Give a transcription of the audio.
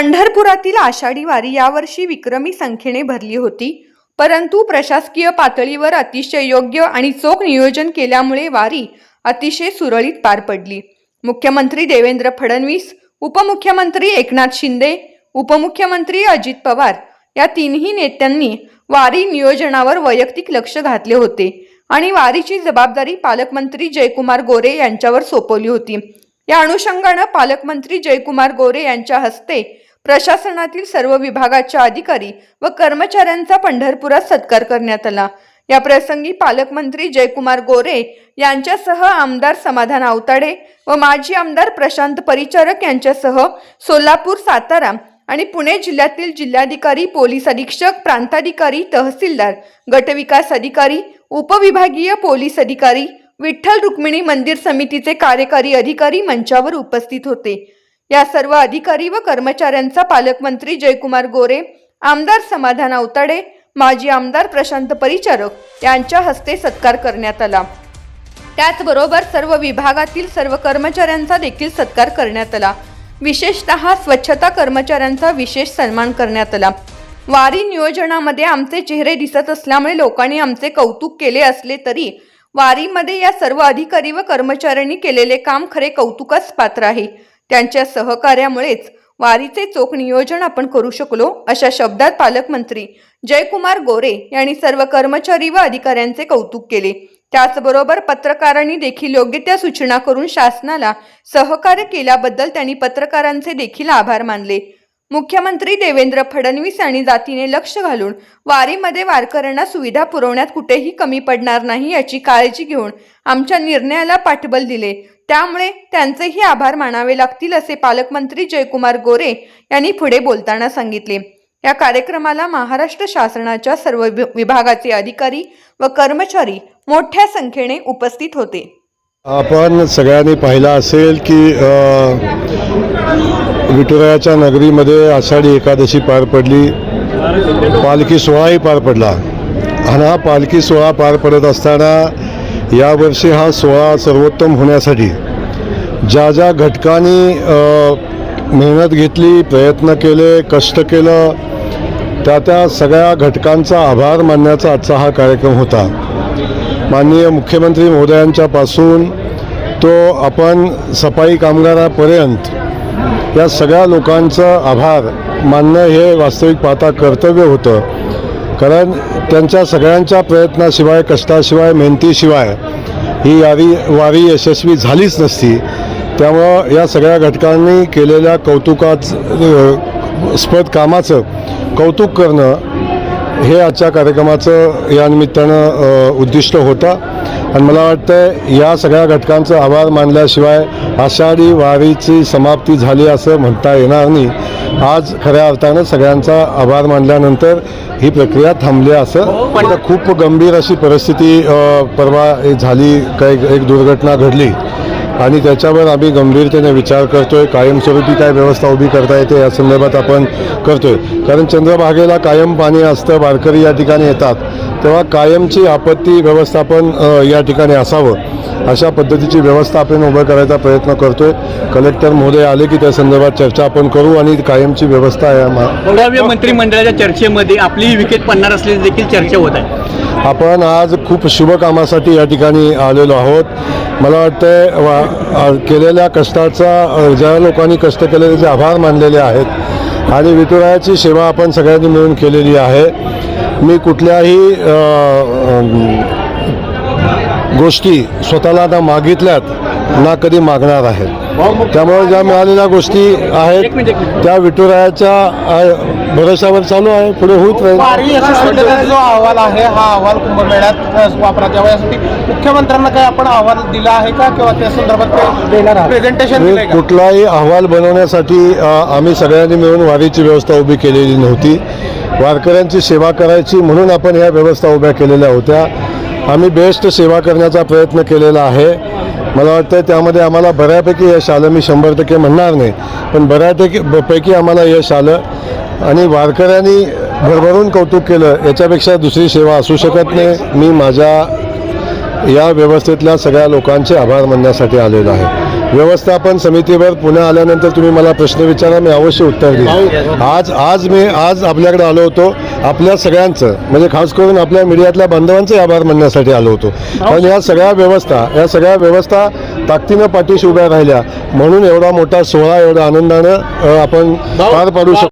पंढरपुरातील आषाढी वारी यावर्षी विक्रमी संख्येने भरली होती. परंतु प्रशासकीय पातळीवर अतिशय योग्य आणि चोख नियोजन केल्यामुळे वारी अतिशय सुरळीत पार पडली. मुख्यमंत्री देवेंद्र फडणवीस उपमुख्यमंत्री एकनाथ शिंदे उपमुख्यमंत्री अजित पवार या तिन्ही नेत्यांनी वारी नियोजनावर वैयक्तिक लक्ष घातले होते आणि वारीची जबाबदारी पालकमंत्री जयकुमार गोरे यांच्यावर सोपवली होती. या अनुषंगानं पालकमंत्री जयकुमार गोरे यांच्या हस्ते प्रशासनातील सर्व विभागाच्या अधिकारी व कर्मचाऱ्यांचा पंढरपुरात सत्कार करण्यात आला. या प्रसंगी पालकमंत्री जयकुमार गोरे यांच्यासह आमदार समाधान आवताडे व माजी आमदार प्रशांत परिचारक यांच्यासह सोलापूर सातारा आणि पुणे जिल्ह्यातील जिल्हाधिकारी पोलीस अधीक्षक प्रांताधिकारी तहसीलदार गटविकास अधिकारी उपविभागीय पोलीस अधिकारी विठ्ठल रुक्मिणी मंदिर समितीचे कार्यकारी अधिकारी मंचावर उपस्थित होते. या सर्व अधिकारी व कर्मचाऱ्यांचा पालकमंत्री जयकुमार गोरे आमदार समाधान अवताडे माजी आमदार प्रशांत परिचारक यांच्या हस्ते सत्कार करण्यात आला. त्याचबरोबर सर्व विभागातील सर्व कर्मचाऱ्यांचा देखील सत्कार करण्यात आला. विशेषतः स्वच्छता कर्मचाऱ्यांचा विशेष सन्मान करण्यात आला. वारी नियोजनामध्ये आमचे चेहरे दिसत असल्यामुळे लोकांनी आमचे कौतुक केले असले तरी वारीमध्ये या सर्व अधिकारी व कर्मचाऱ्यांनी केलेले काम खरे कौतुकास पात्र आहे. त्यांच्या सहकार्यामुळेच वारीचे चोख नियोजन आपण करू शकलो अशा शब्दात पालकमंत्री जयकुमार गोरे यांनी सर्व कर्मचारी व अधिकाऱ्यांचे कौतुक केले. त्याचबरोबर पत्रकारांनी देखील योग्य त्या सूचना करून शासनाला सहकार्य केल्याबद्दल त्यांनी पत्रकारांचे देखील आभार मानले. मुख्यमंत्री देवेंद्र फडणवीस यांनी जातीने लक्ष घालून वारीमध्ये वारकऱ्यांना सुविधा पुरवण्यात कुठेही कमी पडणार नाही याची काळजी घेऊन आमच्या निर्णयाला पाठबळ दिले. त्यामुळे त्यांचेही आभार मानावे लागतील असे पालकमंत्री जयकुमार गोरे यांनी पुढे बोलताना सांगितले. या कार्यक्रमाला महाराष्ट्र शासनाच्या सर्व विभागाचे अधिकारी व कर्मचारी मोठ्या संख्येने उपस्थित होते. आपण सगळ्यांनी पाहिलं असेल की आ... विठुरायाच्या नगरीमध्ये आषाढी एकादशी पार पडली. पालखी सोहळाही पार पडला. आणि हा पालखी सोहळा पार पडत असताना यावर्षी हा सोहळा सर्वोत्तम होण्यासाठी ज्या ज्या घटकांनी मेहनत घेतली प्रयत्न केले कष्ट केलं त्या त्या सगळ्या घटकांचा आभार मानण्याचा आजचा हा कार्यक्रम होता. माननीय मुख्यमंत्री महोदयांच्यापासून तो आपण सफाई कामगारापर्यंत या सगळ्या लोकांचं आभार. मानणं हे वास्तविक पाहता कर्तव्य होतं. कारण त्यांच्या सगळ्यांच्या प्रयत्नाशिवाय कष्टाशिवाय मेहनतीशिवाय ही यारी वारी यशस्वी झालीच नसती. त्यामुळं या सगळ्या घटकांनी केलेल्या कौतुकाच स्पद कामाचं कौतुक करणं हे आजच्या कार्यक्रमाचं या निमित्तानं उद्दिष्ट होतं. आणि मला वाटतं या सगळ्या घटकांचं आभार मानल्याशिवाय आषाढी वारीची समाप्ती झाली असं म्हणता येणार नाही. आज खऱ्या अर्थानं सगळ्यांचा आभार मानल्यानंतर ही प्रक्रिया थांबली असं. पण खूप गंभीर अशी परिस्थिती परवा झाली काही एक दुर्घटना घडली. आणि त्याच्यावर आम्ही गंभीरतेने विचार करतोय. कायमस्वरूपी काय व्यवस्था उभी करता येते या संदर्भात आपण करतोय. कारण चंद्रभागेला कायम पाणी असतं वारकरी या ठिकाणी येतात. तेव्हा कायमची आपत्ती व्यवस्थापन या ठिकाणी असावं. अशा पद्धतीची व्यवस्था आपण उभं करायचा प्रयत्न करतोय. कलेक्टर महोदय आले की त्या संदर्भात चर्चा आपण करू आणि कायमची व्यवस्था या मंत्रिमंडळाच्या चर्चेमध्ये आपली विकेट पडणार असल्याची देखील चर्चा होत आहे. आपण आज खूप शुभ कामासाठी या ठिकाणी आलेलो आहोत. मला वाटतं वा केलेल्या कष्टाचा ज्या लोकांनी कष्ट केले त्याचे आभार मानलेले आहेत. आणि विठुरायाची सेवा आपण सगळ्यांनी मिळून केलेली आहे. मी कुठल्याही गोष्टी स्वतःला आता मागितल्यात ना कधी मागणार आहेत त्यामुळे ज्या मिळालेल्या गोष्टी आहेत. त्या विठुरायाच्या भरोशावर चालू आहे पुढे होत राहील जो अहवाल आहे हा अहवाल कुंभमेळ्यात वापरात यावा. यासाठी मुख्यमंत्र्यांना काही आपण अहवाल दिला आहे का? किंवा त्या संदर्भात प्रेझेंटेशन कुठलाही अहवाल बनवण्यासाठी आम्ही सगळ्यांनी मिळून वारीची व्यवस्था उभी केलेली नव्हती. वारकऱ्यांची सेवा करायची म्हणून आपण ह्या व्यवस्था उभ्या केलेल्या होत्या. आम्ही बेस्ट सेवा करण्याचा प्रयत्न केलेला आहे. मला वाटतं त्यामध्ये आम्हाला बऱ्यापैकी यश आलं. मी शंभर टक्के म्हणणार नाही पण बऱ्यापैकी पैकी आम्हाला यश आलं आणि वारकऱ्यांनी भरभरून कौतुक केलं. याच्यापेक्षा दुसरी सेवा असू शकत नाही. मी माझ्या या व्यवस्थेतल्या सगळ्या लोकांचे आभार मानण्यासाठी आलेलो आहे. व्यवस्थापन समितीवर पुन्हा आल्यानंतर तुम्ही मला प्रश्न विचारा मी अवश्य उत्तर देईन. आज आज मी आज आपल्याकडे आलो होतो. आपल्या सगळ्यांचं म्हणजे खास करून आपल्या मीडियातल्या बांधवांचे आभार मानण्यासाठी आलो होतो. कारण या सगळ्या व्यवस्था या सगळ्या व्यवस्था ताकदीनं पाठीशी उभ्या राहिल्या. म्हणून एवढा मोठा सोहळा एवढा आनंदानं आपण पार पाडू शकतो.